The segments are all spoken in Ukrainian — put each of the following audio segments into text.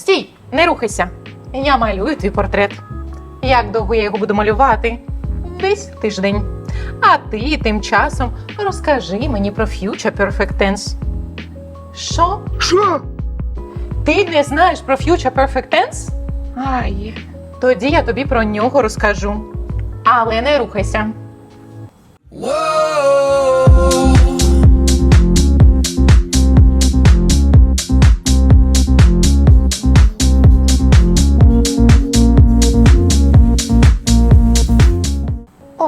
Стій, не рухайся. Я малюю твій портрет. Як довго я його буду малювати? Десь тиждень. А ти тим часом розкажи мені про Future Perfect Tense. Що? Що? Ти не знаєш про Future Perfect Tense? Ай. Тоді я тобі про нього розкажу. Але не рухайся.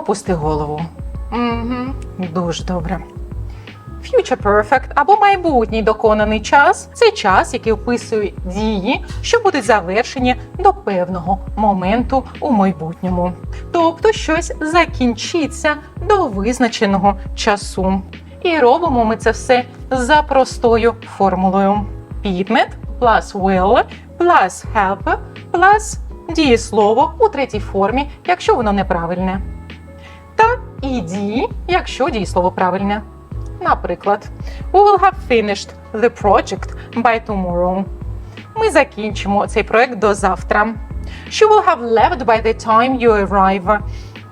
Опусти голову. Угу. Дуже добре. Future Perfect або майбутній доконаний час це час, який описує дії, що будуть завершені до певного моменту у майбутньому. Тобто щось закінчиться до визначеного часу. І робимо ми це все за простою формулою: підмет plus will plus have plus дієслово у третій формі, якщо воно неправильне. І дії, якщо дієслово правильне. Наприклад, we will have finished the project by tomorrow. Ми закінчимо цей проект до завтра. She will have left by the time you arrive.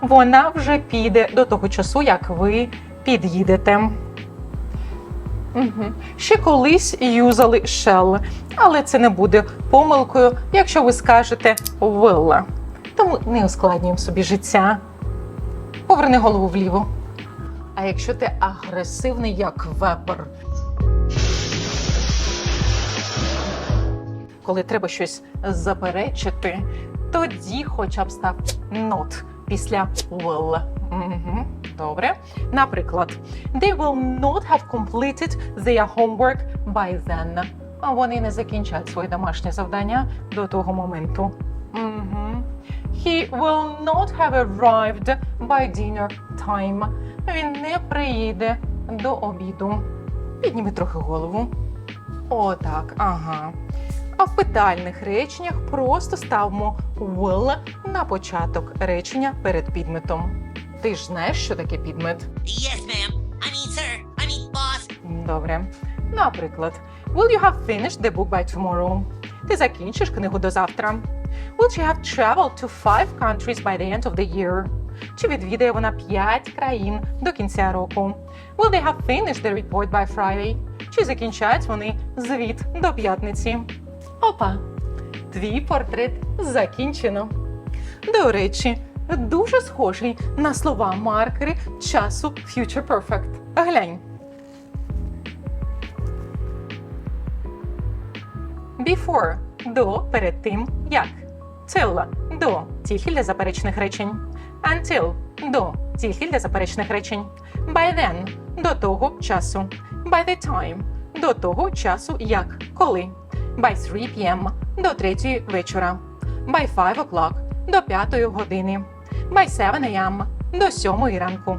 Вона вже піде до того часу, як ви під'їдете. Угу. Ще колись юзали shall, але це не буде помилкою, якщо ви скажете will. Тому не ускладнюємо собі життя. Поверни голову вліво. А якщо ти агресивний, як вепер, коли треба щось заперечити, тоді хоча б став not після will. Угу. Добре. Наприклад, they will not have completed their homework by then. А вони не закінчать своє домашнє завдання до того моменту. Угу. He will not have arrived by dinner time. Він не приїде до обіду. Підніми трохи голову. Отак, ага. А в питальних реченнях просто ставимо will на початок речення перед підметом. Ти ж знаєш, що таке підмет? Yes, ma'am. I mean, sir. I mean, boss. Добре. Наприклад, Will you have finished the book by tomorrow? Ти закінчиш книгу до завтра. Will she have traveled to five countries by the end of the year? Чи відвідає вона п'ять країн до кінця року? Will they have finished the report by Friday? Чи закінчать вони звіт до п'ятниці? Опа! Твій портрет закінчено. До речі, дуже схожий на слова маркери часу Future Perfect. Глянь. Before до перед тим як. Till до тільки для заперечних речень. Until до тільки для заперечних речень. By then до того часу. By the time до того часу як. Коли. By 3 p.m. до третьої вечора. By 5 o'clock до п'ятої години. By 7 a.m. до сьомої ранку.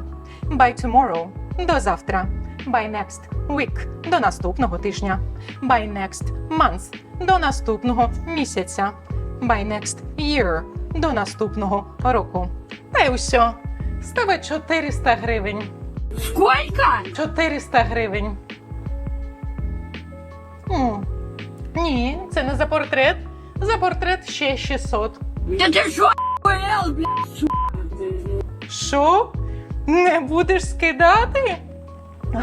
By tomorrow до завтра. By next week до наступного тижня. By next month до наступного місяця. By next year до наступного року. Та й. З тебе 400 гривень. Сколько? 400 гривень. М, Ні, це не за портрет. За портрет ще 600. Да шо, охуел, блядь? Що? Не будеш скидати?